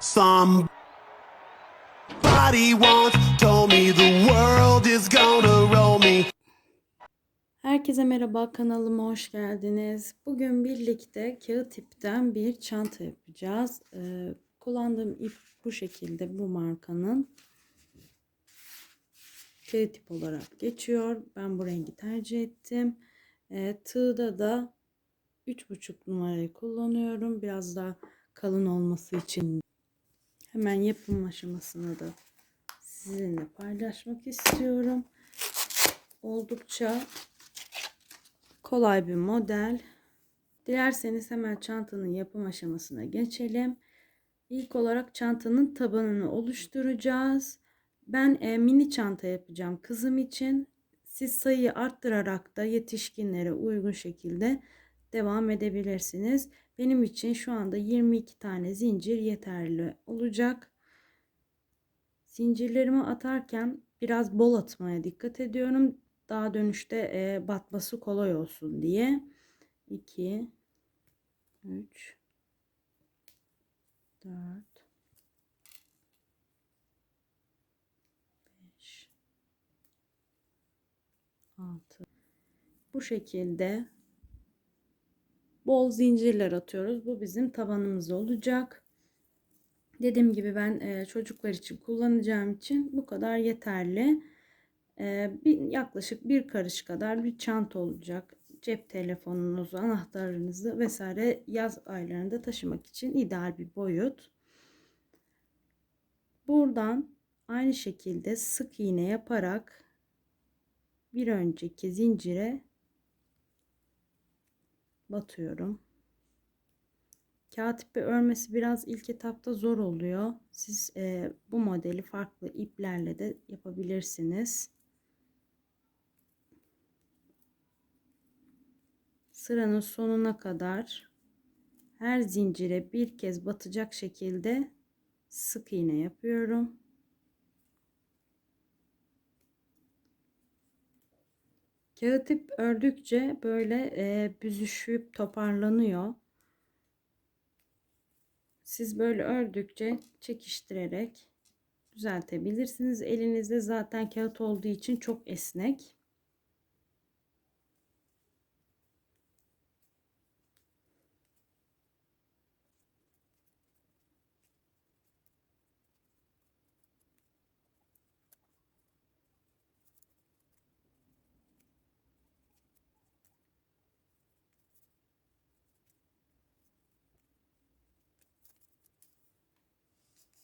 Somebody once told me the world is gonna roll me. Herkese merhaba kanalıma hoş geldiniz. Bugün birlikte kağıt ipten bir çanta yapacağız. Ee, kullandığım ip bu şekilde bu markanın. Kağıt ip olarak geçiyor. Ben bu rengi tercih ettim. Ee, tığda da 3,5 numarayı kullanıyorum. Biraz daha kalın olması için. Hemen yapım aşamasını da sizinle paylaşmak istiyorum. Oldukça kolay bir model. Dilerseniz hemen çantanın yapım aşamasına geçelim. İlk olarak çantanın tabanını oluşturacağız. Ben e, mini çanta yapacağım kızım için. Siz sayıyı arttırarak da yetişkinlere uygun şekilde devam edebilirsiniz. Benim için şu anda 22 tane zincir yeterli olacak. Zincirlerimi atarken biraz bol atmaya dikkat ediyorum. Daha dönüşte e, batması kolay olsun diye. 2 3 4 5 6 Bu şekilde bol zincirler atıyoruz. Bu bizim tabanımız olacak. Dediğim gibi ben e, çocuklar için kullanacağım için bu kadar yeterli. E, yaklaşık bir karış kadar bir çanta olacak. Cep telefonunuzu, anahtarınızı vesaire yaz aylarında taşımak için ideal bir boyut. Buradan aynı şekilde sık iğne yaparak bir önceki zincire batıyorum. Kağıt ipi örmesi biraz ilk etapta zor oluyor. Siz e, bu modeli farklı iplerle de yapabilirsiniz. Sıranın sonuna kadar her zincire bir kez batacak şekilde sık iğne yapıyorum. Kağıt ip ördükçe böyle e, büzüşüp toparlanıyor. Siz böyle ördükçe çekiştirerek düzeltebilirsiniz. Elinizde zaten kağıt olduğu için çok esnek.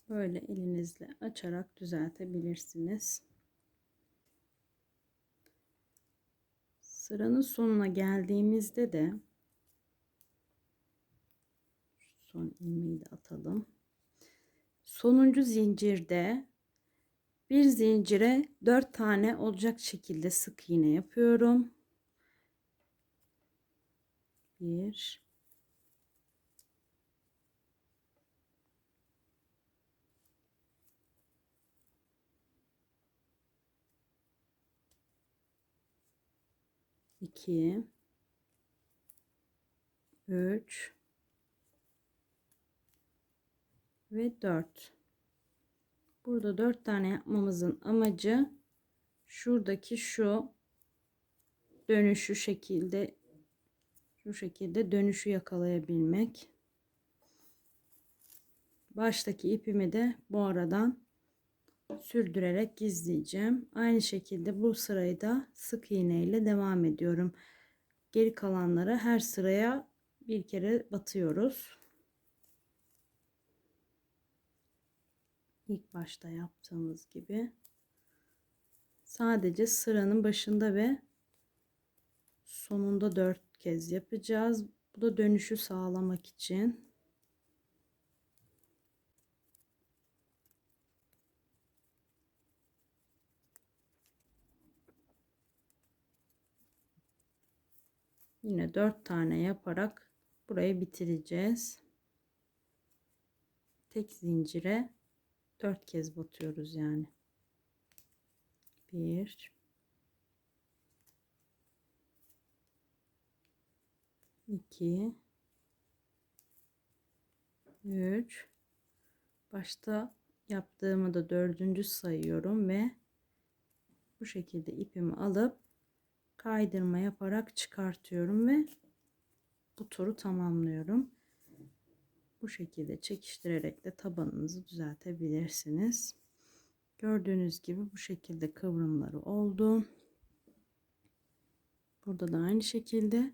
Böyle elinizle açarak düzeltebilirsiniz. Sıranın sonuna geldiğimizde de son ilmeği de atalım. Sonuncu zincirde bir zincire dört tane olacak şekilde sık iğne yapıyorum. Bir, 2 3 ve 4 burada 4 tane yapmamızın amacı şuradaki şu dönüşü şekilde şu şekilde dönüşü yakalayabilmek. Baştaki ipimi de bu aradan sürdürerek gizleyeceğim. Aynı şekilde bu sırayı da sık iğne ile devam ediyorum. Geri kalanları her sıraya bir kere batıyoruz. İlk başta yaptığımız gibi. Sadece sıranın başında ve sonunda dört kez yapacağız. Bu da dönüşü sağlamak için. Yine dört tane yaparak burayı bitireceğiz. Tek zincire dört kez batıyoruz yani. Bir, iki, üç. başta yaptığımı da dördüncü sayıyorum ve bu şekilde ipimi alıp kaydırma yaparak çıkartıyorum ve bu turu tamamlıyorum. Bu şekilde çekiştirerek de tabanınızı düzeltebilirsiniz. Gördüğünüz gibi bu şekilde kıvrımları oldu. Burada da aynı şekilde.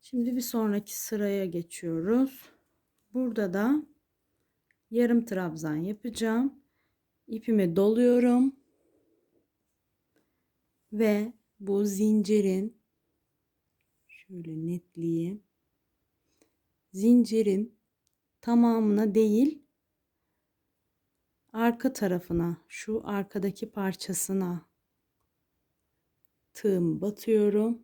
Şimdi bir sonraki sıraya geçiyoruz. Burada da yarım trabzan yapacağım. İpimi doluyorum. Ve bu zincirin şöyle netleyeyim. Zincirin tamamına değil arka tarafına şu arkadaki parçasına tığım batıyorum.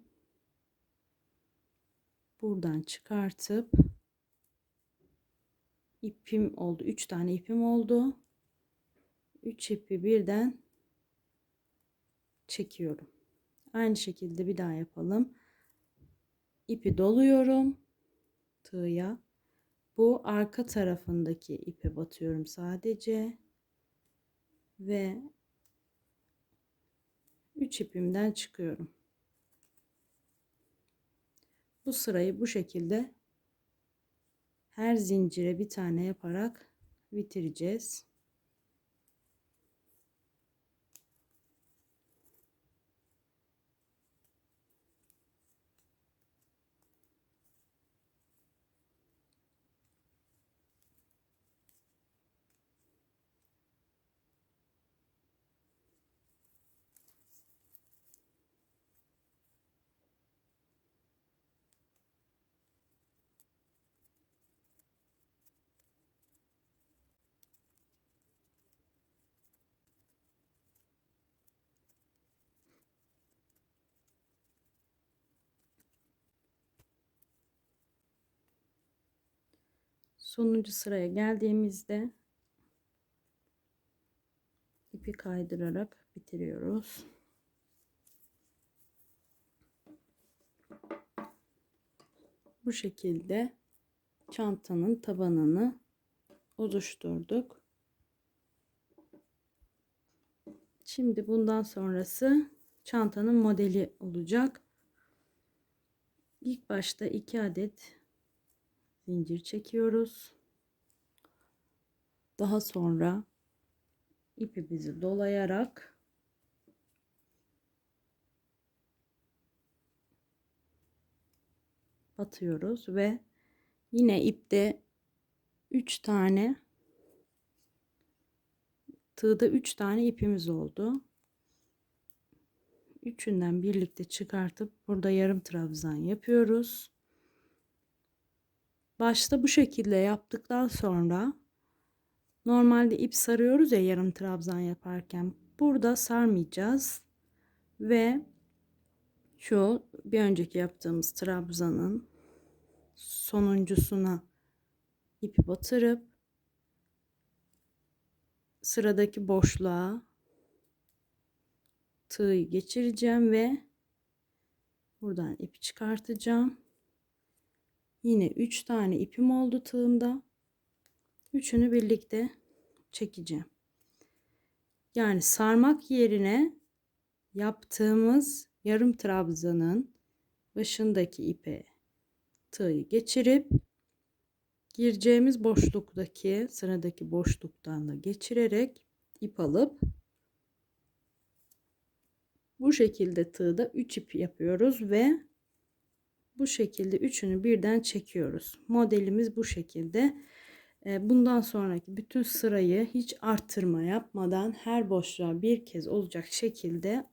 Buradan çıkartıp ipim oldu. 3 tane ipim oldu. 3 ipi birden çekiyorum. Aynı şekilde bir daha yapalım. İpi doluyorum tığya. Bu arka tarafındaki ipe batıyorum sadece. Ve 3 ipimden çıkıyorum. Bu sırayı bu şekilde her zincire bir tane yaparak bitireceğiz. Sonuncu sıraya geldiğimizde ipi kaydırarak bitiriyoruz. Bu şekilde çantanın tabanını oluşturduk. Şimdi bundan sonrası çantanın modeli olacak. İlk başta 2 adet zincir çekiyoruz. Daha sonra ipimizi dolayarak batıyoruz ve yine ipte 3 tane tığda 3 tane ipimiz oldu. Üçünden birlikte çıkartıp burada yarım trabzan yapıyoruz. Başta bu şekilde yaptıktan sonra normalde ip sarıyoruz ya yarım trabzan yaparken burada sarmayacağız ve şu bir önceki yaptığımız trabzanın sonuncusuna ipi batırıp sıradaki boşluğa tığı geçireceğim ve buradan ipi çıkartacağım. Yine 3 tane ipim oldu tığımda. Üçünü birlikte çekeceğim. Yani sarmak yerine yaptığımız yarım trabzanın başındaki ipe tığı geçirip gireceğimiz boşluktaki sıradaki boşluktan da geçirerek ip alıp bu şekilde tığda 3 ip yapıyoruz ve bu şekilde üçünü birden çekiyoruz. Modelimiz bu şekilde. Ee, bundan sonraki bütün sırayı hiç arttırma yapmadan her boşluğa bir kez olacak şekilde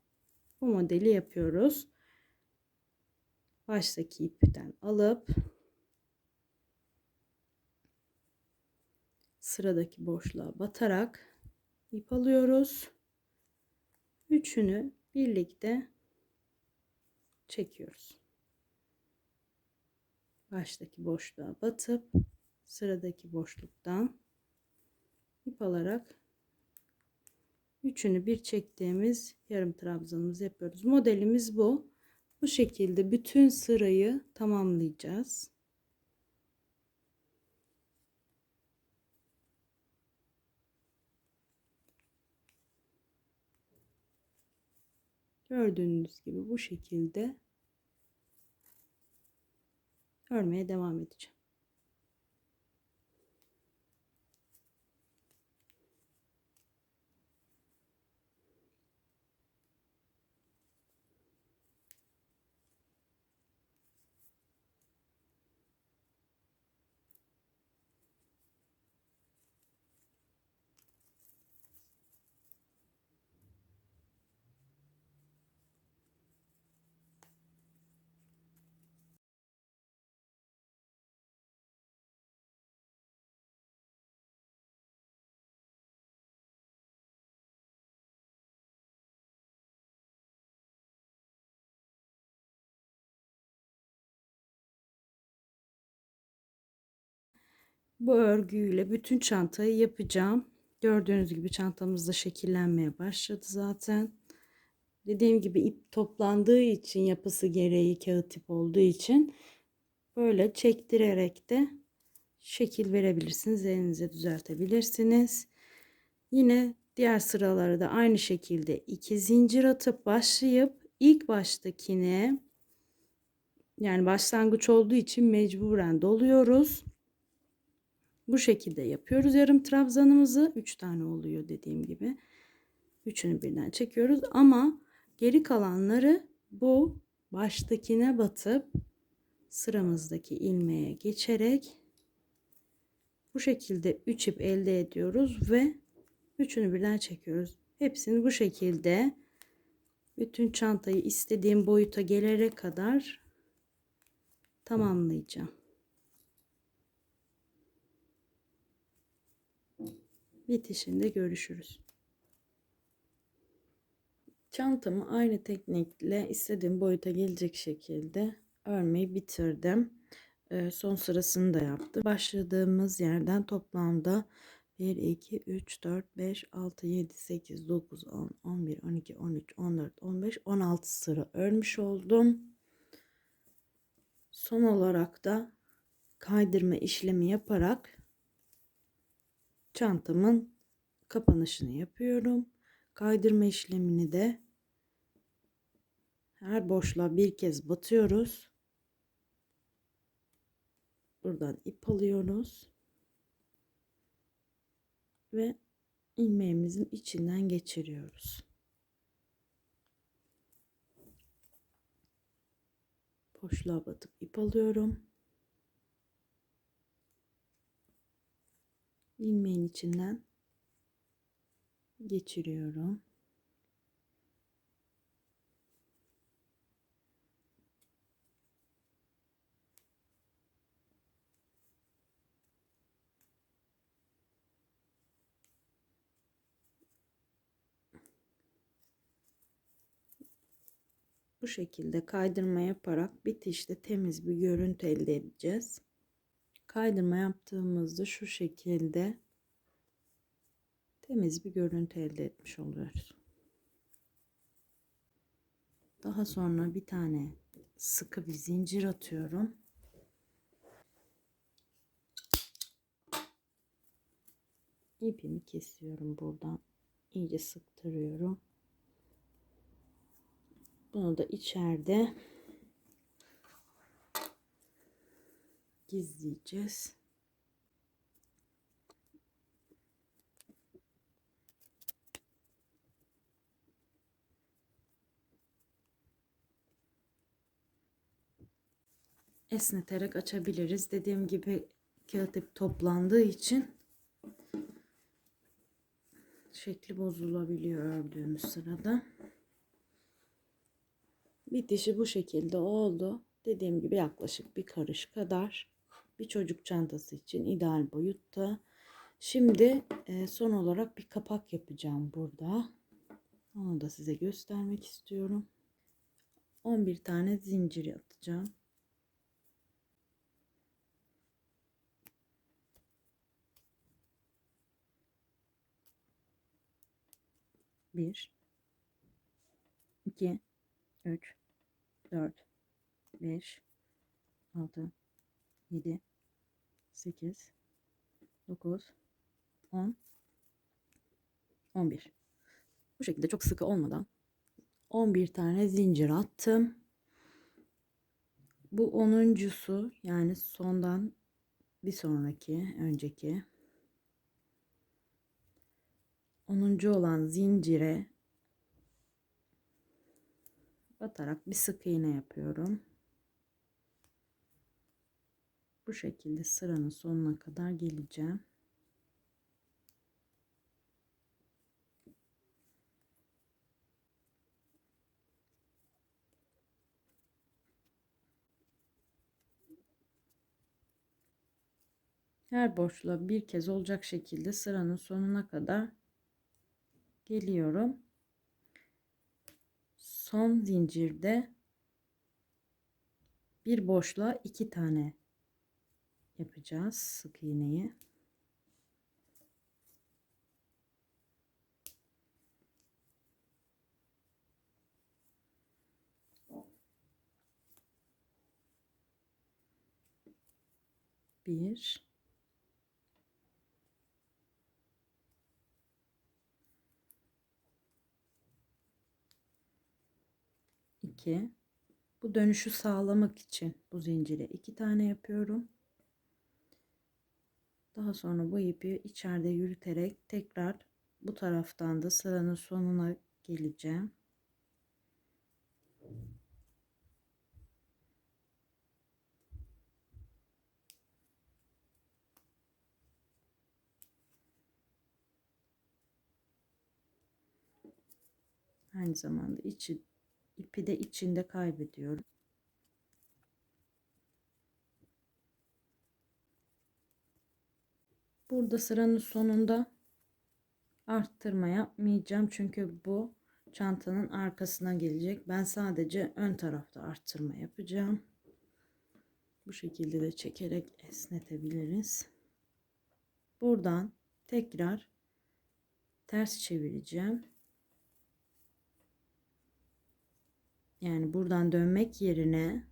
bu modeli yapıyoruz. Baştaki ipten alıp sıradaki boşluğa batarak ip alıyoruz. Üçünü birlikte çekiyoruz baştaki boşluğa batıp sıradaki boşluktan ip alarak üçünü bir çektiğimiz yarım trabzanımızı yapıyoruz. Modelimiz bu. Bu şekilde bütün sırayı tamamlayacağız. Gördüğünüz gibi bu şekilde örmeye devam edeceğim. Bu örgüyle bütün çantayı yapacağım. Gördüğünüz gibi çantamız da şekillenmeye başladı zaten. Dediğim gibi ip toplandığı için yapısı gereği kağıt tip olduğu için böyle çektirerek de şekil verebilirsiniz. Elinize düzeltebilirsiniz. Yine diğer sıraları da aynı şekilde iki zincir atıp başlayıp ilk baştakine yani başlangıç olduğu için mecburen doluyoruz. Bu şekilde yapıyoruz yarım trabzanımızı. 3 tane oluyor dediğim gibi. Üçünü birden çekiyoruz ama geri kalanları bu baştakine batıp sıramızdaki ilmeğe geçerek bu şekilde 3 ip elde ediyoruz ve üçünü birden çekiyoruz. Hepsini bu şekilde bütün çantayı istediğim boyuta gelene kadar tamamlayacağım. Bitişinde görüşürüz. Çantamı aynı teknikle istediğim boyuta gelecek şekilde örmeyi bitirdim. Ee, son sırasını da yaptım. Başladığımız yerden toplamda 1, 2, 3, 4, 5, 6, 7, 8, 9, 10, 11, 12, 13, 14, 15, 16 sıra örmüş oldum. Son olarak da kaydırma işlemi yaparak çantamın kapanışını yapıyorum. Kaydırma işlemini de her boşluğa bir kez batıyoruz. Buradan ip alıyoruz. Ve ilmeğimizin içinden geçiriyoruz. Boşluğa batıp ip alıyorum. İlmeğin içinden geçiriyorum. Bu şekilde kaydırma yaparak bitişte temiz bir görüntü elde edeceğiz kaydırma yaptığımızda şu şekilde temiz bir görüntü elde etmiş oluyoruz. Daha sonra bir tane sıkı bir zincir atıyorum. İpimi kesiyorum buradan. iyice sıktırıyorum. Bunu da içeride gizleyeceğiz. esneterek açabiliriz. Dediğim gibi kağıt ip toplandığı için şekli bozulabiliyor ördüğümüz sırada. Bitişi bu şekilde oldu. Dediğim gibi yaklaşık bir karış kadar bir çocuk çantası için ideal boyutta. Şimdi e, son olarak bir kapak yapacağım burada. Onu da size göstermek istiyorum. 11 tane zincir atacağım. Bir, iki, üç, dört, beş, altı, yedi, 8 9 10 11 bu şekilde çok sıkı olmadan 11 tane zincir attım. Bu onuncusu yani sondan bir sonraki önceki 10. olan zincire batarak bir sık iğne yapıyorum. Bu şekilde sıranın sonuna kadar geleceğim. Her boşluğa bir kez olacak şekilde sıranın sonuna kadar geliyorum. Son zincirde bir boşluğa iki tane yapacağız sık iğneyi. Bir, 2 bu dönüşü sağlamak için bu zincire iki tane yapıyorum. Daha sonra bu ipi içeride yürüterek tekrar bu taraftan da sıranın sonuna geleceğim. Aynı zamanda içi ipi de içinde kaybediyorum. Burada sıranın sonunda arttırma yapmayacağım çünkü bu çantanın arkasına gelecek. Ben sadece ön tarafta arttırma yapacağım. Bu şekilde de çekerek esnetebiliriz. Buradan tekrar ters çevireceğim. Yani buradan dönmek yerine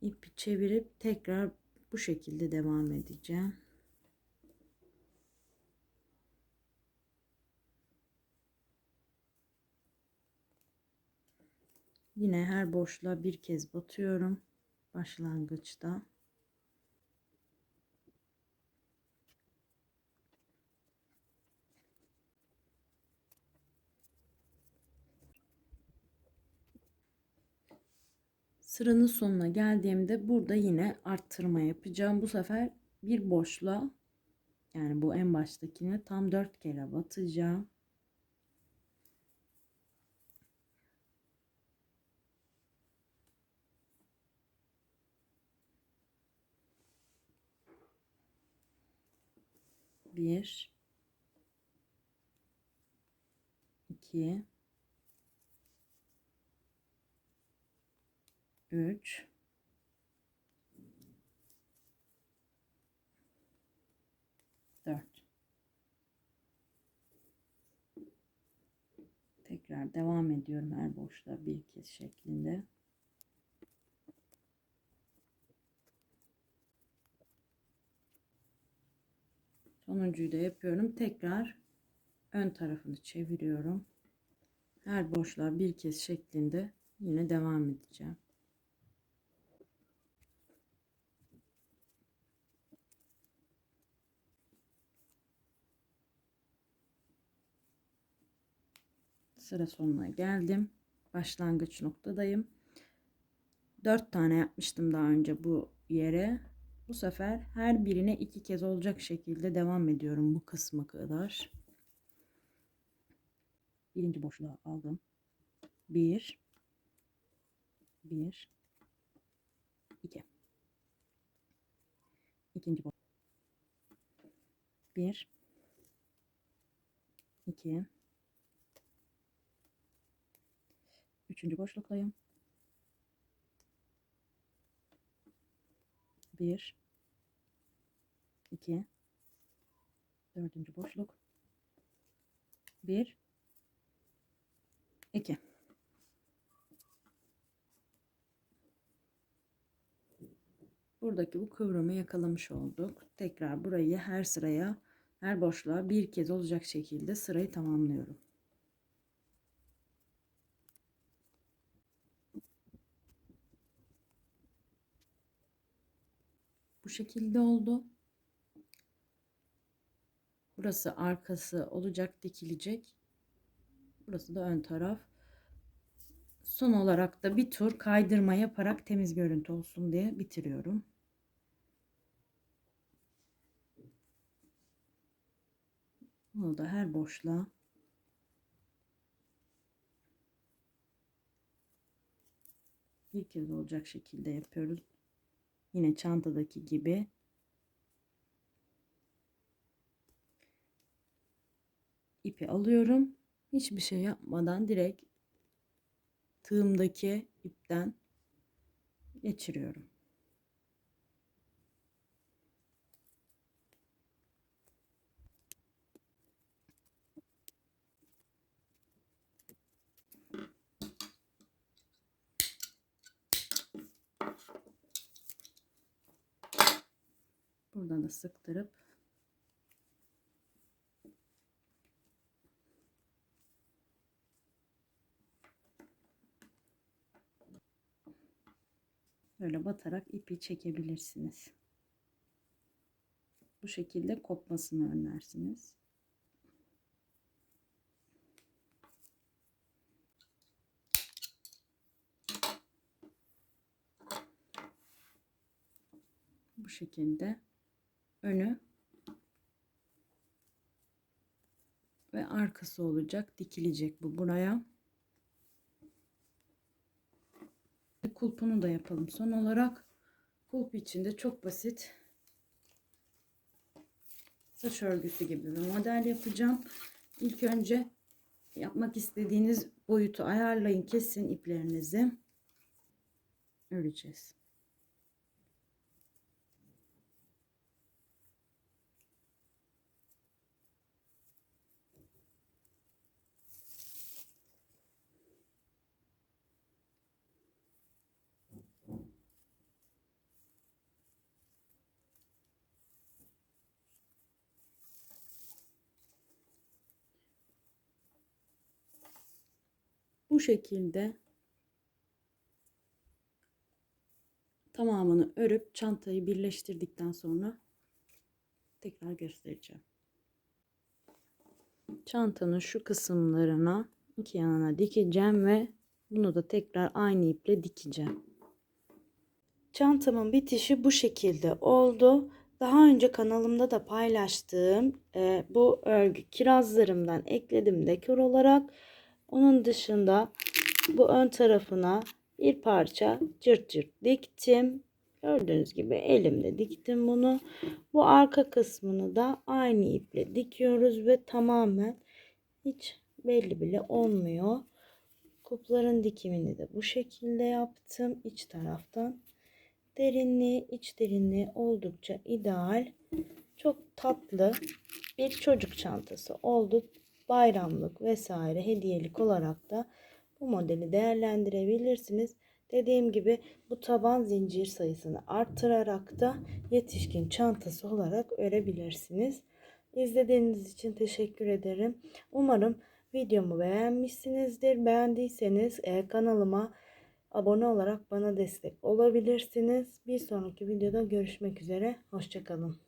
ipi çevirip tekrar bu şekilde devam edeceğim. Yine her boşluğa bir kez batıyorum başlangıçta. Sıranın sonuna geldiğimde burada yine arttırma yapacağım. Bu sefer bir boşluğa yani bu en baştakine tam dört kere batacağım. Bir, iki, 3 4 Tekrar devam ediyorum her boşluğa bir kez şeklinde. Sonuncuyu da yapıyorum. Tekrar ön tarafını çeviriyorum. Her boşluğa bir kez şeklinde yine devam edeceğim. sıra sonuna geldim. Başlangıç noktadayım. 4 tane yapmıştım daha önce bu yere. Bu sefer her birine iki kez olacak şekilde devam ediyorum bu kısma kadar. Birinci boşluğa aldım. 1 1 2 İkinci boşluk. 1 2 Üçüncü boşluktayım. Bir, iki, dördüncü boşluk. Bir, iki. Buradaki bu kıvrımı yakalamış olduk. Tekrar burayı her sıraya, her boşluğa bir kez olacak şekilde sırayı tamamlıyorum. Şekilde oldu. Burası arkası olacak, dikilecek. Burası da ön taraf. Son olarak da bir tur kaydırma yaparak temiz görüntü olsun diye bitiriyorum. Bunu da her boşluğa ilk kez olacak şekilde yapıyoruz. Yine çantadaki gibi. ipi alıyorum. Hiçbir şey yapmadan direkt tığımdaki ipten geçiriyorum. Buradan da sıktırıp böyle batarak ipi çekebilirsiniz. Bu şekilde kopmasını önlersiniz. Bu şekilde önü ve arkası olacak. Dikilecek bu buraya. Kulpunu da yapalım. Son olarak kulp içinde çok basit saç örgüsü gibi bir model yapacağım. İlk önce yapmak istediğiniz boyutu ayarlayın. Kesin iplerinizi. Öreceğiz. Bu şekilde tamamını örüp çantayı birleştirdikten sonra tekrar göstereceğim. Çantanın şu kısımlarına iki yanına dikeceğim ve bunu da tekrar aynı iple dikeceğim. Çantamın bitişi bu şekilde oldu. Daha önce kanalımda da paylaştığım e, bu örgü kirazlarımdan ekledim dekor olarak. Onun dışında bu ön tarafına bir parça cırt cırt diktim. Gördüğünüz gibi elimle diktim bunu. Bu arka kısmını da aynı iple dikiyoruz ve tamamen hiç belli bile olmuyor. Kupların dikimini de bu şekilde yaptım iç taraftan. Derinliği, iç derinliği oldukça ideal. Çok tatlı bir çocuk çantası oldu. Bayramlık vesaire hediyelik olarak da bu modeli değerlendirebilirsiniz. Dediğim gibi bu taban zincir sayısını arttırarak da yetişkin çantası olarak örebilirsiniz. İzlediğiniz için teşekkür ederim. Umarım videomu beğenmişsinizdir. Beğendiyseniz e, kanalıma abone olarak bana destek olabilirsiniz. Bir sonraki videoda görüşmek üzere. Hoşçakalın.